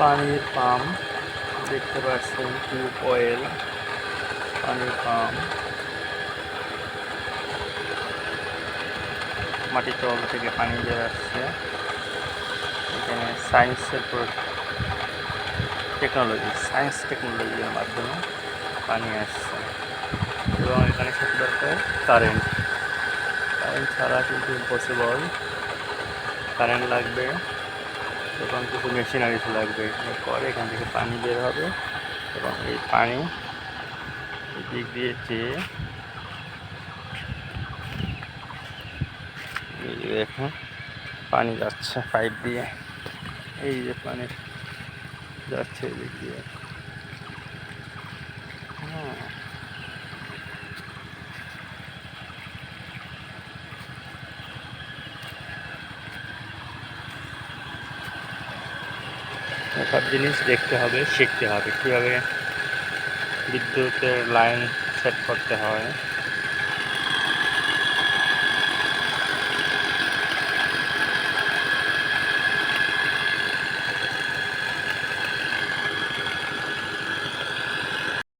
পানির পাম্প, দেখতে পাচ্ছেন টিউব অয়েল পানির পাম্প। মাটির তল থেকে পানি বের আসছে। এখানে সায়েন্সের টেকনোলজি সায়েন্স টেকনোলজির মাধ্যমে পানি আসছে। এবং এখানে সাথে দরকার কারেন্ট কারেন্ট ছাড়া কিন্তু ইম্পসিবল কারেন্ট লাগবে। এবং কিছু মেশিনারিজ লাগবে পরে এখান থেকে পানি বের হবে এবং এই পানি দিক দিয়ে চেয়ে এই পানি যাচ্ছে পাইপ দিয়ে। এই যে পানি যাচ্ছে এদিক দিক দিয়ে। সব জিনিস দেখতে হবে শিখতে হবে। কীভাবে বিদ্যুতের লাইন সেট করতে হয়।